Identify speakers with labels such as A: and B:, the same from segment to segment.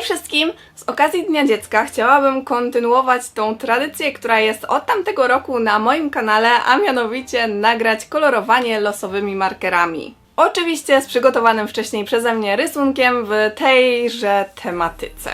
A: Hej wszystkim! Z okazji Dnia Dziecka chciałabym kontynuować tą tradycję, która jest od tamtego roku na moim kanale, a mianowicie nagrać kolorowanie losowymi markerami. Oczywiście z przygotowanym wcześniej przeze mnie rysunkiem w tejże tematyce.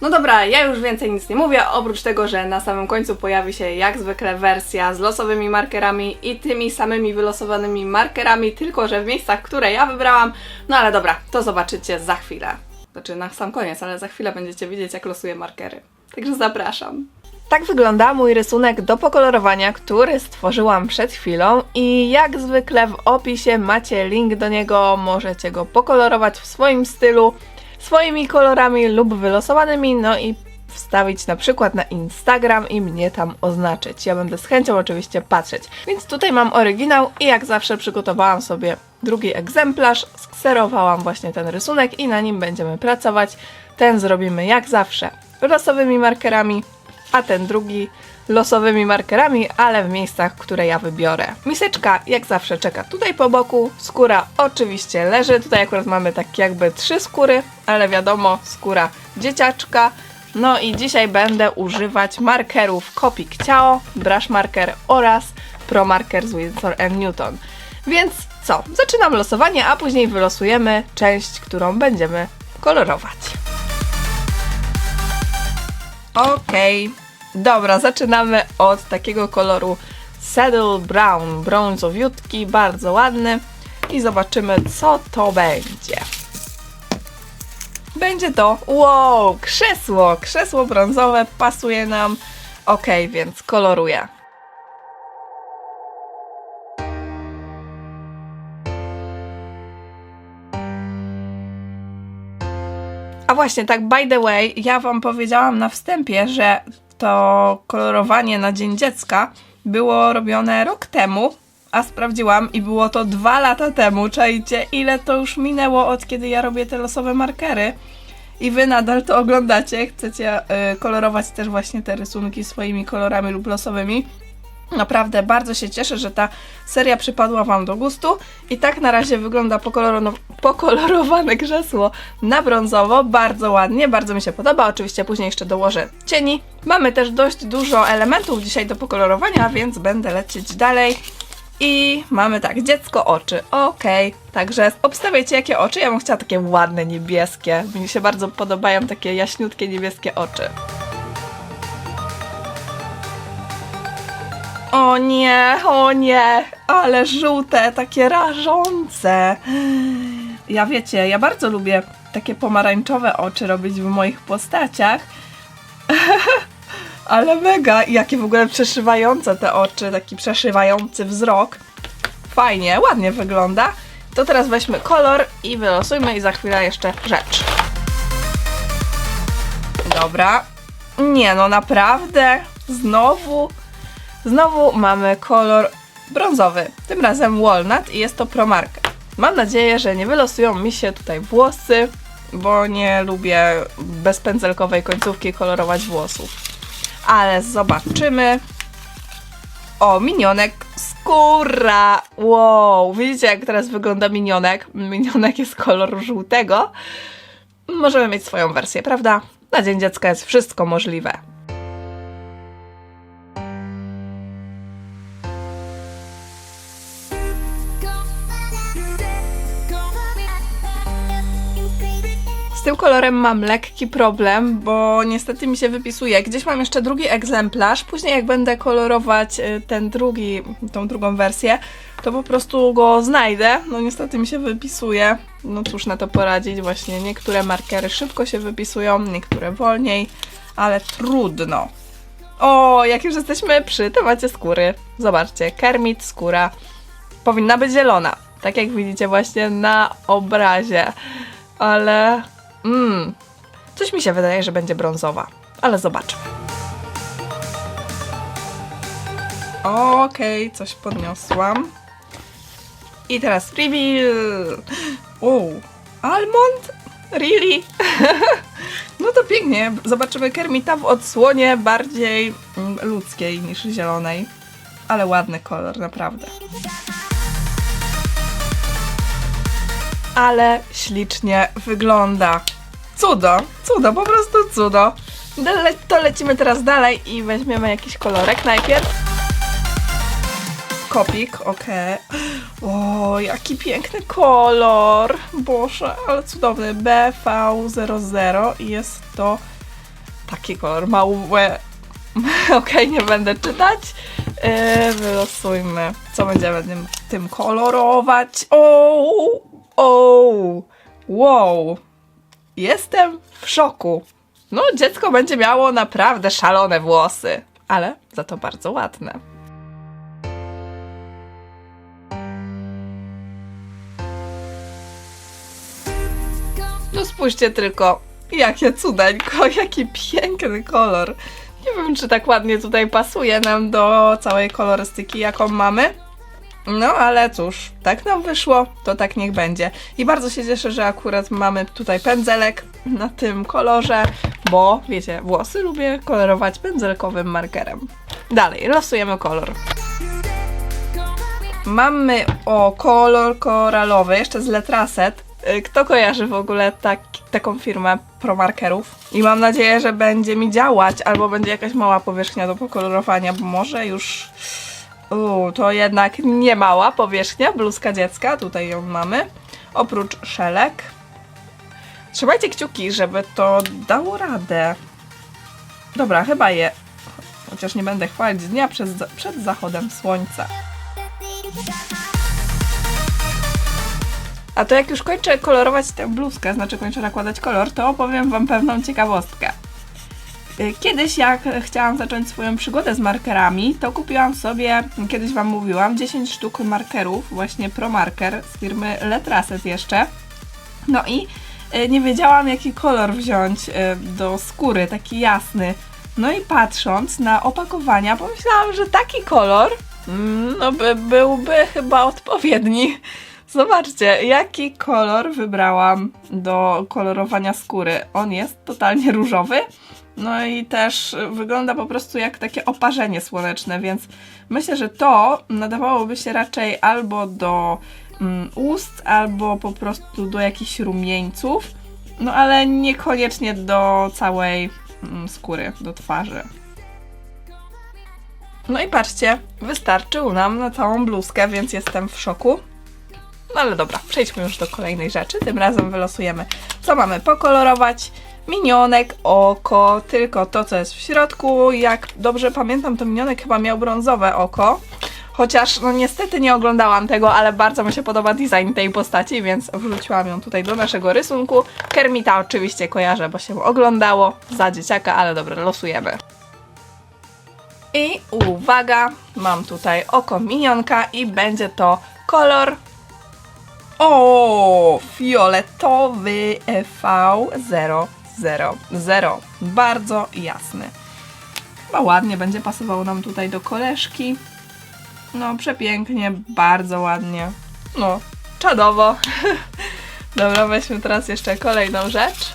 A: No dobra, ja już więcej nic nie mówię, oprócz tego, że na samym końcu pojawi się jak zwykle wersja z losowymi markerami i tymi samymi wylosowanymi markerami, tylko że w miejscach, które ja wybrałam. No ale dobra, to zobaczycie za chwilę. Znaczy na sam koniec, ale za chwilę będziecie widzieć, jak losuję markery. Także zapraszam. Tak wygląda mój rysunek do pokolorowania, który stworzyłam przed chwilą i jak zwykle w opisie macie link do niego, możecie go pokolorować w swoim stylu, swoimi kolorami lub wylosowanymi, no i wstawić na przykład na Instagram i mnie tam oznaczyć. Ja będę z chęcią oczywiście patrzeć. Więc tutaj mam oryginał i jak zawsze przygotowałam sobie drugi egzemplarz, skserowałam właśnie ten rysunek i na nim będziemy pracować. Ten zrobimy jak zawsze losowymi markerami, a ten drugi losowymi markerami, ale w miejscach, które ja wybiorę. Miseczka jak zawsze czeka tutaj po boku, skóra oczywiście leży, tutaj akurat mamy tak jakby trzy skóry, ale wiadomo, skóra dzieciaczka. No i dzisiaj będę używać markerów Copic Ciao, Brush Marker oraz Pro Marker z Winsor Newton. Więc co, zaczynam losowanie, a później wylosujemy część, którą będziemy kolorować. Okej, dobra, zaczynamy od takiego koloru Saddle Brown, brązowiutki, bardzo ładny i zobaczymy co to będzie. Będzie to, wow, krzesło, krzesło brązowe pasuje nam. Okej, więc koloruję. A właśnie, tak by the way, ja Wam powiedziałam na wstępie, że to kolorowanie na Dzień Dziecka było robione rok temu, a sprawdziłam i było to dwa lata temu. Czajcie, ile to już minęło od kiedy ja robię te losowe markery. I wy nadal to oglądacie, chcecie y, kolorować też właśnie te rysunki swoimi kolorami lub losowymi. Naprawdę bardzo się cieszę, że ta seria przypadła Wam do gustu. I tak na razie wygląda pokoloro- pokolorowane krzesło na brązowo. Bardzo ładnie, bardzo mi się podoba. Oczywiście później jeszcze dołożę cieni. Mamy też dość dużo elementów dzisiaj do pokolorowania, więc będę lecieć dalej. I mamy tak, dziecko oczy. Okej, także obstawiajcie jakie oczy. Ja bym chciała takie ładne, niebieskie. Mi się bardzo podobają takie jaśniutkie, niebieskie oczy. O nie, o nie, ale żółte, takie rażące. Ja wiecie, ja bardzo lubię takie pomarańczowe oczy robić w moich postaciach. ale mega, jakie w ogóle przeszywające te oczy, taki przeszywający wzrok. Fajnie, ładnie wygląda. To teraz weźmy kolor i wylosujmy i za chwilę jeszcze rzecz. Dobra. Nie no, naprawdę? Znowu? Znowu mamy kolor brązowy, tym razem walnut i jest to promarka. Mam nadzieję, że nie wylosują mi się tutaj włosy, bo nie lubię bez pędzelkowej końcówki kolorować włosów. Ale zobaczymy. O, minionek, skóra! Wow, widzicie jak teraz wygląda minionek? Minionek jest koloru żółtego. Możemy mieć swoją wersję, prawda? Na Dzień Dziecka jest wszystko możliwe. Z tym kolorem mam lekki problem, bo niestety mi się wypisuje. Gdzieś mam jeszcze drugi egzemplarz. Później jak będę kolorować y, ten drugi, tą drugą wersję, to po prostu go znajdę. No niestety mi się wypisuje. No cóż na to poradzić. Właśnie niektóre markery szybko się wypisują, niektóre wolniej, ale trudno. O, jak już jesteśmy przy temacie skóry. Zobaczcie, Kermit, skóra powinna być zielona. Tak jak widzicie właśnie na obrazie. Ale Mmm, coś mi się wydaje, że będzie brązowa, ale zobaczmy. Okej, coś podniosłam. I teraz reveal. Wow, almond? Really? no to pięknie. Zobaczymy Kermita w odsłonie bardziej mm, ludzkiej niż zielonej. Ale ładny kolor, naprawdę. Ale ślicznie wygląda. cudo, cudo, po prostu cudo. Dole, to lecimy teraz dalej i weźmiemy jakiś kolorek najpierw. Kopik, okej. O, jaki piękny kolor. Boże, ale cudowny. BV00 i jest to taki kolor małe. Okej, nie będę czytać. Yy, wylosujmy, co będziemy tym, tym kolorować. O, o, wow. Jestem w szoku. No, dziecko będzie miało naprawdę szalone włosy, ale za to bardzo ładne. No spójrzcie tylko, jakie cudeńko, jaki piękny kolor. Nie wiem, czy tak ładnie tutaj pasuje nam do całej kolorystyki, jaką mamy. No, ale cóż, tak nam wyszło, to tak niech będzie. I bardzo się cieszę, że akurat mamy tutaj pędzelek na tym kolorze, bo wiecie, włosy lubię kolorować pędzelkowym markerem. Dalej, losujemy kolor. Mamy o kolor koralowy, jeszcze z Letraset. Y, Kto kojarzy w ogóle tak, taką firmę promarkerów? I mam nadzieję, że będzie mi działać, albo będzie jakaś mała powierzchnia do pokolorowania, bo może już... Uuu, to jednak nie mała powierzchnia, bluzka dziecka, tutaj ją mamy. Oprócz szelek. Trzymajcie kciuki, żeby to dało radę. Dobra, chyba je. Chociaż nie będę chwalić dnia przed, przed zachodem słońca. A to jak już kończę kolorować tę bluzkę, znaczy kończę nakładać kolor, to opowiem Wam pewną ciekawostkę. Y, Kiedyś jak chciałam zacząć swoją przygodę z markerami, to kupiłam sobie, kiedyś Wam mówiłam, 10 sztuk markerów, właśnie Pro Marker z firmy Letraset jeszcze. No i y, nie wiedziałam jaki kolor wziąć y, do skóry, taki jasny. No i patrząc na opakowania, pomyślałam, że taki kolor mm, no by byłby chyba odpowiedni. Zobaczcie, jaki kolor wybrałam do kolorowania skóry. On jest totalnie różowy. No i też wygląda po prostu jak takie oparzenie słoneczne, więc myślę, że to nadawałoby się raczej albo do mm, ust, albo po prostu do jakichś rumieńców. No ale niekoniecznie do całej mm, skóry, do twarzy. No i patrzcie, wystarczył nam na całą bluzkę, więc jestem w szoku. No ale dobra, przejdźmy już do kolejnej rzeczy. Tym razem wylosujemy, co mamy pokolorować. Minionek, oko, tylko to, co jest w środku. Jak dobrze pamiętam, to minionek chyba miał brązowe oko. Chociaż, no niestety nie oglądałam tego, ale bardzo mi się podoba design tej postaci, więc wrzuciłam ją tutaj do naszego rysunku. Kermita oczywiście kojarzę, bo się oglądało za dzieciaka, ale dobra, losujemy. I uwaga, mam tutaj oko minionka i będzie to kolor o, fioletowy E EV000. Bardzo jasny. Chyba ładnie będzie pasował nam tutaj do koleżki. No, przepięknie, bardzo ładnie. No, czadowo. Dobra, weźmy teraz jeszcze kolejną rzecz.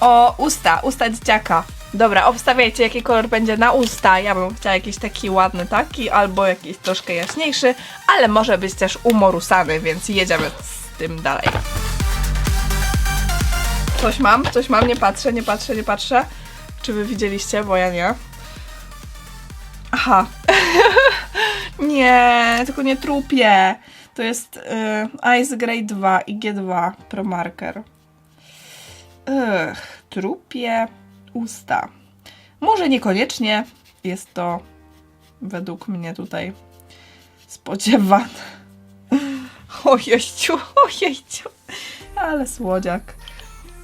A: O, usta, usta dzieciaka. Dobra, obstawiajcie, jaki kolor będzie na usta. Ja bym chciała jakiś taki ładny taki, albo jakiś troszkę jaśniejszy, ale może być też umorusany, więc jedziemy z tym dalej. Coś mam, coś mam, nie patrzę, nie patrzę, nie patrzę. Czy wy widzieliście, bo ja nie. Aha. nie, tylko nie trupie. To jest y, Ice Grey 2 i G2 Pro Marker. Ugh, trupie usta. Może niekoniecznie jest to według mnie tutaj spodziewane. Ojejciu, ojejciu, ale słodziak.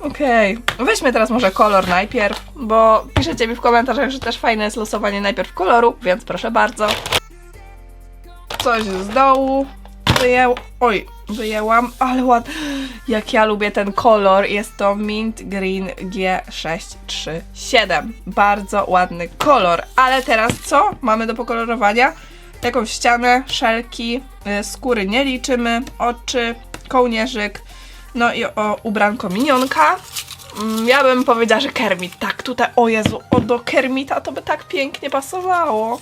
A: Okej, weźmy teraz może kolor najpierw, bo piszecie mi w komentarzach, że też fajne jest losowanie najpierw koloru, więc proszę bardzo. Coś z dołu wyjęł... Oj, wyjęłam, ale ładnie. Jak ja lubię ten kolor, jest to Mint Green G637. Bardzo ładny kolor. Ale teraz co mamy do pokolorowania? Jakąś ścianę, szelki, y, skóry nie liczymy, oczy, kołnierzyk, no i o ubranko minionka. Mm, Ja bym powiedziała, że Kermit. Tak, tutaj, o Jezu, o do Kermita to by tak pięknie pasowało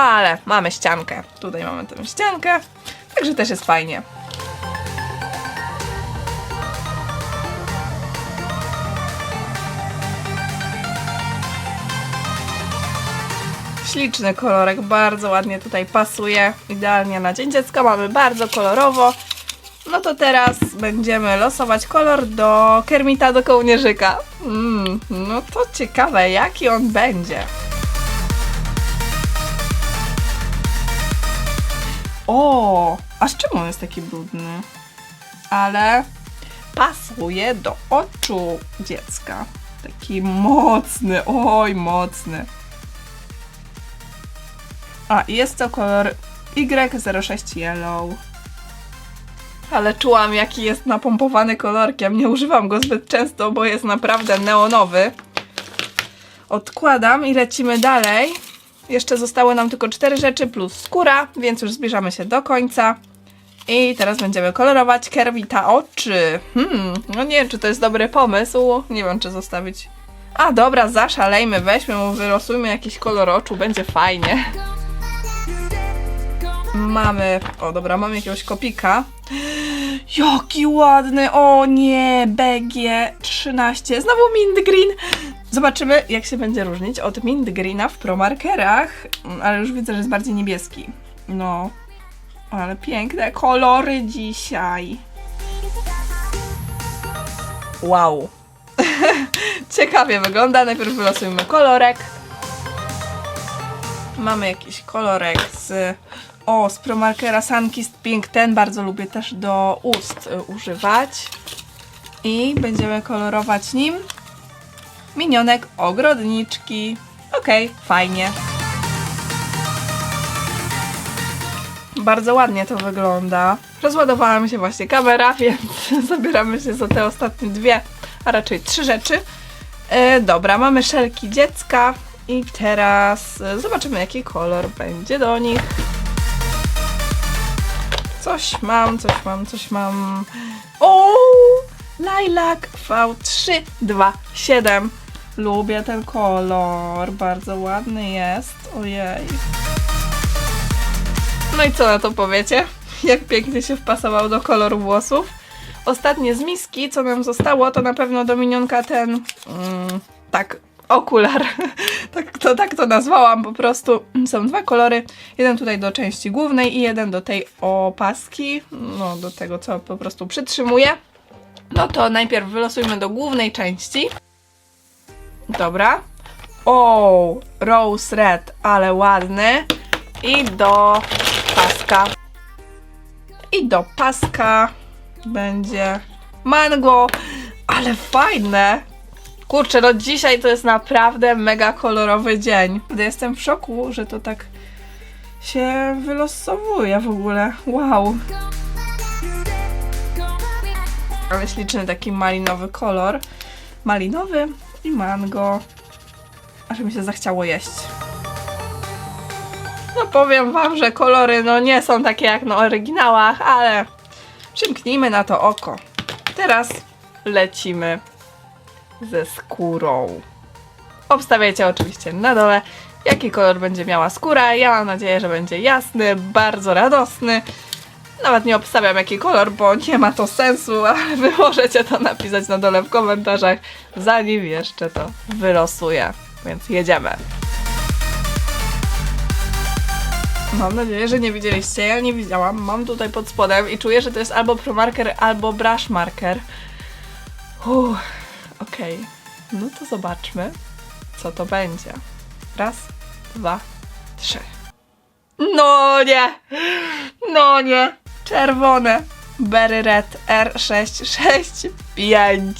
A: ale mamy ściankę. Tutaj mamy tę ściankę, także też jest fajnie. Śliczny kolorek, bardzo ładnie tutaj pasuje, idealnie na Dzień Dziecka, mamy bardzo kolorowo. No to teraz będziemy losować kolor do Kermita do kołnierzyka. Mm, no to ciekawe, jaki on będzie. O, a z czym on jest taki brudny? Ale pasuje do oczu dziecka. Taki mocny, oj mocny. A, jest to kolor Y06 Yellow. Ale czułam, jaki jest napompowany kolorkiem. Nie używam go zbyt często, bo jest naprawdę neonowy. Odkładam i lecimy dalej. Jeszcze zostały nam tylko cztery rzeczy plus skóra, więc już zbliżamy się do końca. I teraz będziemy kolorować Kerwita oczy. Hmm, no nie wiem, czy to jest dobry pomysł. Nie wiem, czy zostawić. A dobra, zaszalejmy, weźmy mu, wylosujmy jakiś kolor oczu, będzie fajnie. Mamy, o dobra, mamy jakiegoś kopika. Jaki ładny, o nie, BG13, znowu mint green. Zobaczymy, jak się będzie różnić od mint greena w promarkerach, Mm, ale już widzę, że jest bardziej niebieski. No, ale piękne kolory dzisiaj. Wow. Ciekawie wygląda. Najpierw wylosujmy kolorek. Mamy jakiś kolorek z. O, z Promarkera Sunkist Pink. Ten bardzo lubię też do ust y, używać. I będziemy kolorować nim minionek ogrodniczki. Okej, fajnie. Bardzo ładnie to wygląda. Rozładowała mi się właśnie kamera, więc zabieramy się za te ostatnie dwie, a raczej trzy rzeczy. E, dobra, mamy szelki dziecka i teraz e, zobaczymy jaki kolor będzie do nich. Coś mam, coś mam, coś mam. O! Lilac V327. Lubię ten kolor, bardzo ładny jest. Ojej. No i co na to powiecie? Jak pięknie się wpasował do koloru włosów. Ostatnie z miski, co nam zostało, to na pewno do minionka ten, mm, tak, okular. tak, to, tak to nazwałam po prostu. Są dwa kolory. Jeden tutaj do części głównej i jeden do tej opaski. No, do tego, co po prostu przytrzymuje. No to najpierw wylosujmy do głównej części. Dobra. O, rose red, ale ładny. I do paska. I do paska będzie mango, ale fajne. Kurczę, no dzisiaj to jest naprawdę mega kolorowy dzień. Jestem w szoku, że to tak się wylosowuje w ogóle. Wow. Ale śliczny taki malinowy kolor. Malinowy i mango. Aż mi się zachciało jeść. No powiem wam, że kolory no nie są takie jak na oryginałach, ale przymknijmy na to oko. Teraz lecimy ze skórą. Obstawiajcie oczywiście na dole, jaki kolor będzie miała skóra. Ja mam nadzieję, że będzie jasny, bardzo radosny. Nawet nie obstawiam jaki kolor, bo nie ma to sensu, ale wy możecie to napisać na dole w komentarzach, zanim jeszcze to wylosuję. Więc jedziemy. Mam nadzieję, że nie widzieliście. Ja nie widziałam. Mam tutaj pod spodem i czuję, że to jest albo promarker, albo brush marker. Uff, okej. No to zobaczmy, co to będzie. Raz, dwa, trzy. No nie! No nie! Czerwone. Berry Red R665.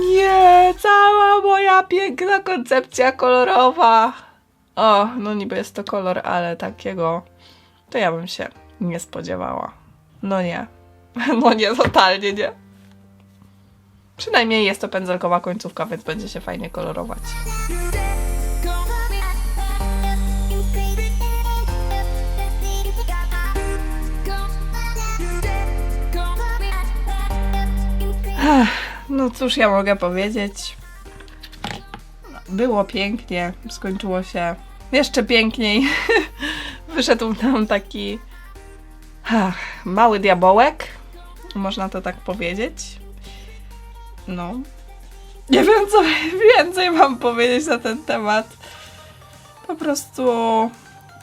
A: Nie, cała moja piękna koncepcja kolorowa. O, no niby jest to kolor, ale takiego to ja bym się nie spodziewała. No nie. No nie, totalnie nie. Przynajmniej jest to pędzelkowa końcówka, więc będzie się fajnie kolorować. No cóż ja mogę powiedzieć. Było pięknie, skończyło się jeszcze piękniej. Wyszedł nam taki mały diabołek, można to tak powiedzieć. No. Nie wiem, co więcej mam powiedzieć na ten temat. po prostu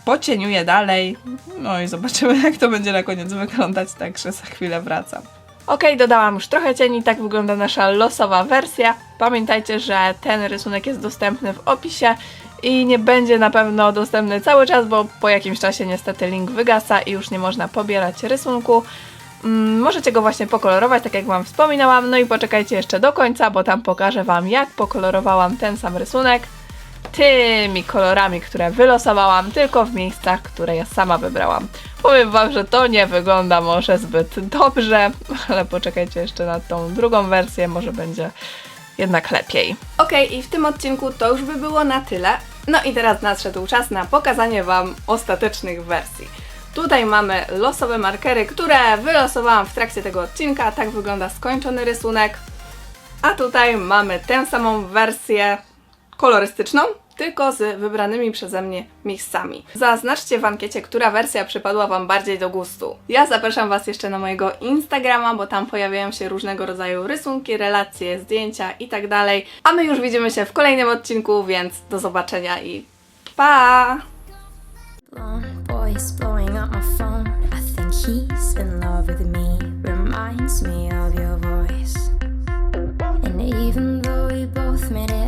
A: pocieniuję dalej. No i zobaczymy, jak to będzie na koniec wyglądać, także za chwilę wracam. Ok, dodałam już trochę cieni, tak wygląda nasza losowa wersja. Pamiętajcie, że ten rysunek jest dostępny w opisie i nie będzie na pewno dostępny cały czas, bo po jakimś czasie niestety link wygasa i już nie można pobierać rysunku. Mm, możecie go właśnie pokolorować, tak jak Wam wspominałam, no i poczekajcie jeszcze do końca, bo tam pokażę Wam, jak pokolorowałam ten sam rysunek tymi kolorami, które wylosowałam, tylko w miejscach, które ja sama wybrałam. Powiem Wam, że to nie wygląda może zbyt dobrze, ale poczekajcie jeszcze na tą drugą wersję, może będzie jednak lepiej. Ok, i w tym odcinku to już by było na tyle. No i teraz nadszedł czas na pokazanie Wam ostatecznych wersji. Tutaj mamy losowe markery, które wylosowałam w trakcie tego odcinka. Tak wygląda skończony rysunek. A tutaj mamy tę samą wersję kolorystyczną, tylko z wybranymi przeze mnie miejscami. Zaznaczcie w ankiecie, która wersja przypadła Wam bardziej do gustu. Ja zapraszam Was jeszcze na mojego Instagrama, bo tam pojawiają się różnego rodzaju rysunki, relacje, zdjęcia i tak. A my już widzimy się w kolejnym odcinku, więc do zobaczenia i pa!
B: reminds me of your voice. And even though we both made it.